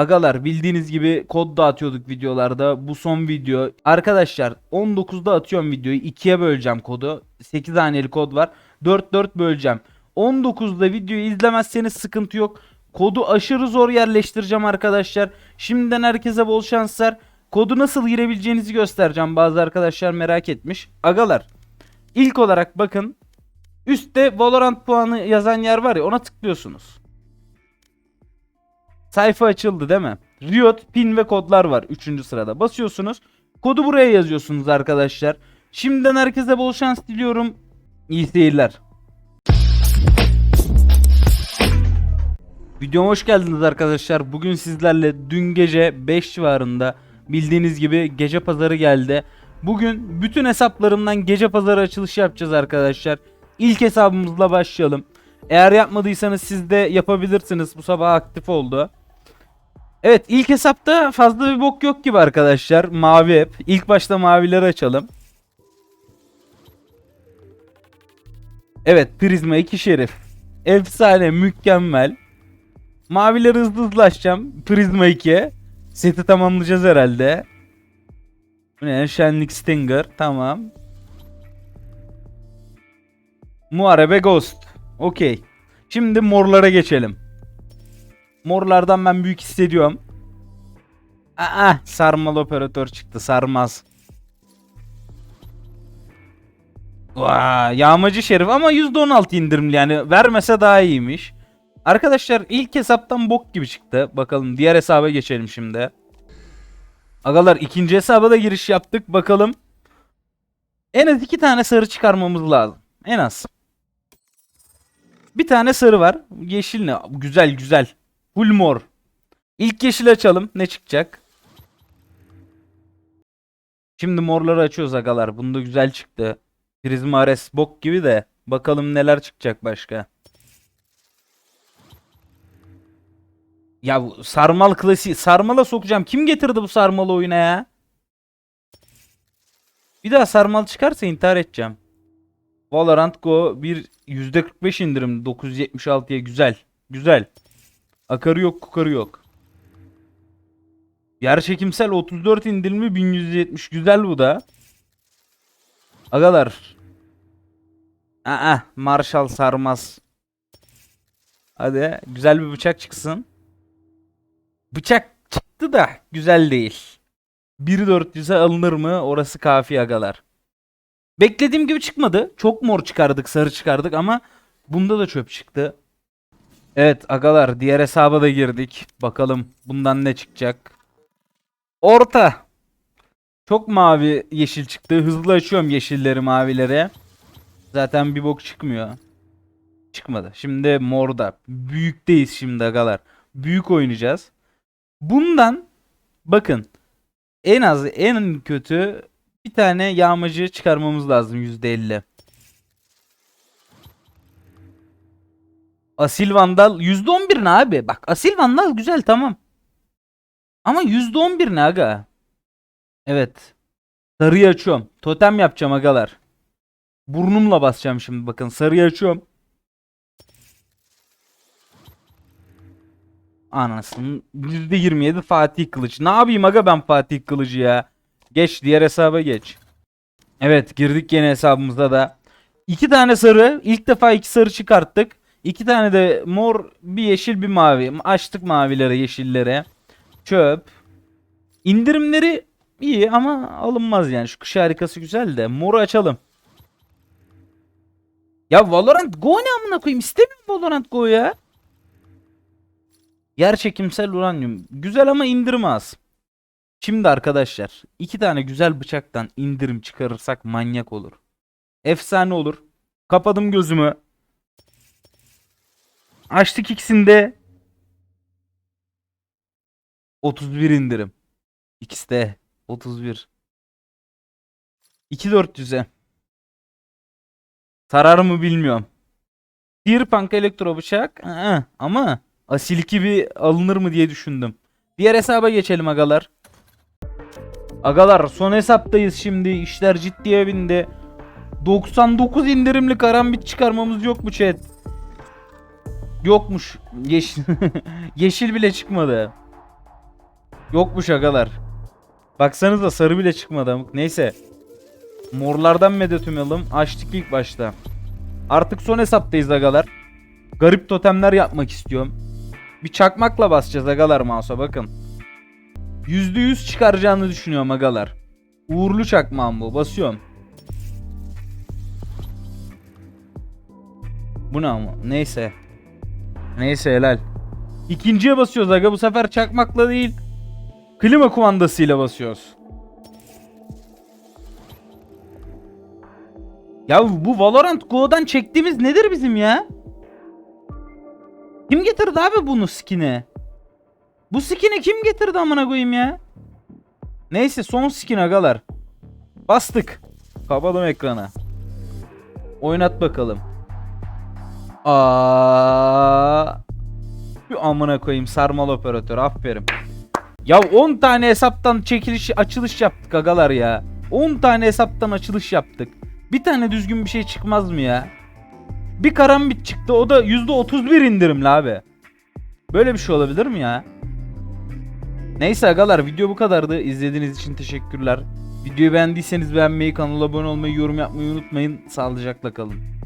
Agalar bildiğiniz gibi kod dağıtıyorduk videolarda. Bu son video. Arkadaşlar 19'da atıyorum videoyu. 2'ye böleceğim kodu. 8 haneli kod var. 4-4 böleceğim. 19'da videoyu izlemezseniz sıkıntı yok. Kodu aşırı zor yerleştireceğim arkadaşlar. Şimdiden herkese bol şanslar. Kodu nasıl girebileceğinizi göstereceğim. Bazı arkadaşlar merak etmiş. Agalar ilk olarak bakın. Üstte Valorant puanı yazan yer var ya ona tıklıyorsunuz. Sayfa açıldı değil mi? Riot, pin ve kodlar var 3. sırada. Basıyorsunuz. Kodu buraya yazıyorsunuz arkadaşlar. Şimdiden herkese bol şans diliyorum. İyi seyirler. Videoma hoş geldiniz arkadaşlar. Bugün sizlerle dün gece 5 civarında bildiğiniz gibi gece pazarı geldi. Bugün bütün hesaplarımdan gece pazarı açılışı yapacağız arkadaşlar. İlk hesabımızla başlayalım. Eğer yapmadıysanız siz de yapabilirsiniz. Bu sabah aktif oldu. Evet ilk hesapta fazla bir bok yok gibi arkadaşlar. Mavi hep. İlk başta mavileri açalım. Evet Prizma 2 Şerif. Efsane mükemmel. Mavileri hızlı hızlı açacağım. Prizma 2. Seti tamamlayacağız herhalde. Bu ne? Şenlik Stinger. Tamam. Muharebe Ghost. Okey. Şimdi morlara geçelim. Morlardan ben büyük hissediyorum. Aa, sarmal operatör çıktı. Sarmaz. Vaa, yağmacı şerif ama %16 indirimli yani vermese daha iyiymiş. Arkadaşlar ilk hesaptan bok gibi çıktı. Bakalım diğer hesaba geçelim şimdi. Agalar ikinci hesaba da giriş yaptık. Bakalım. En az iki tane sarı çıkarmamız lazım. En az. Bir tane sarı var. Yeşil ne? Güzel güzel. Full mor. İlk yeşil açalım. Ne çıkacak? Şimdi morları açıyoruz agalar. Bunda güzel çıktı. Prismares bok gibi de. Bakalım neler çıkacak başka. Ya bu sarmal klasiği. Sarmala sokacağım. Kim getirdi bu sarmalı oyuna ya? Bir daha sarmal çıkarsa intihar edeceğim. Valorant Go bir %45 indirim 976'ya güzel. Güzel. Akarı yok kukarı yok. Yer çekimsel 34 indirimli 1170 güzel bu da. Agalar. Aa Marshall sarmaz. Hadi güzel bir bıçak çıksın. Bıçak çıktı da güzel değil. 1.400'e alınır mı? Orası kafi agalar. Beklediğim gibi çıkmadı. Çok mor çıkardık, sarı çıkardık ama bunda da çöp çıktı. Evet agalar diğer hesaba da girdik. Bakalım bundan ne çıkacak. Orta. Çok mavi yeşil çıktı. Hızlı açıyorum yeşilleri mavileri. Zaten bir bok çıkmıyor. Çıkmadı. Şimdi morda. Büyükteyiz şimdi agalar. Büyük oynayacağız. Bundan bakın en az en kötü bir tane yağmacı çıkarmamız lazım %50. Asil Vandal %11 ne abi? Bak Asil Vandal güzel tamam. Ama %11 ne aga? Evet. Sarıyı açıyorum. Totem yapacağım agalar. Burnumla basacağım şimdi bakın. Sarıyı açıyorum. Anasının %27 Fatih Kılıç. Ne yapayım aga ben Fatih Kılıcı ya. Geç diğer hesaba geç. Evet girdik yeni hesabımıza da. İki tane sarı. İlk defa iki sarı çıkarttık. İki tane de mor, bir yeşil, bir mavi. Açtık mavilere, yeşillere. Çöp. İndirimleri iyi ama alınmaz yani. Şu kış harikası güzel de. Moru açalım. Ya Valorant Go ne amına koyayım? İstemiyorum Valorant Go ya. Yer çekimsel uranyum. Güzel ama indirim az. Şimdi arkadaşlar iki tane güzel bıçaktan indirim çıkarırsak manyak olur. Efsane olur. Kapadım gözümü. Açtık ikisinde 31 indirim. İkisi de 31. 2400'e. Sarar mı bilmiyorum. Cyberpunk elektro bıçak ı-ı, ama asil 2 bir alınır mı diye düşündüm. Diğer hesaba geçelim agalar. Agalar son hesaptayız şimdi. İşler ciddiye bindi. 99 indirimli karambit çıkarmamız yok mu chat? Yokmuş. Yeşil, Yeşil bile çıkmadı. Yokmuş agalar. Baksanıza sarı bile çıkmadı. Neyse. Morlardan medet umalım. Açtık ilk başta. Artık son hesaptayız agalar. Garip totemler yapmak istiyorum. Bir çakmakla basacağız agalar mouse'a bakın. %100 çıkaracağını düşünüyorum agalar. Uğurlu çakmağım bu. Basıyorum. Bu ne ama? Neyse. Neyse helal. İkinciye basıyoruz aga. Bu sefer çakmakla değil. Klima kumandasıyla basıyoruz. Ya bu Valorant Go'dan çektiğimiz nedir bizim ya? Kim getirdi abi bunu skin'e? Bu skin'i kim getirdi amına koyayım ya? Neyse son skin agalar. Bastık. Kapadım ekranı. Oynat bakalım. Aa. Bir amına koyayım sarmal operatör aferin. Ya 10 tane hesaptan çekiliş açılış yaptık agalar ya. 10 tane hesaptan açılış yaptık. Bir tane düzgün bir şey çıkmaz mı ya? Bir karambit çıktı o da %31 indirimli abi. Böyle bir şey olabilir mi ya? Neyse agalar video bu kadardı. İzlediğiniz için teşekkürler. Videoyu beğendiyseniz beğenmeyi, kanala abone olmayı, yorum yapmayı unutmayın. Sağlıcakla kalın.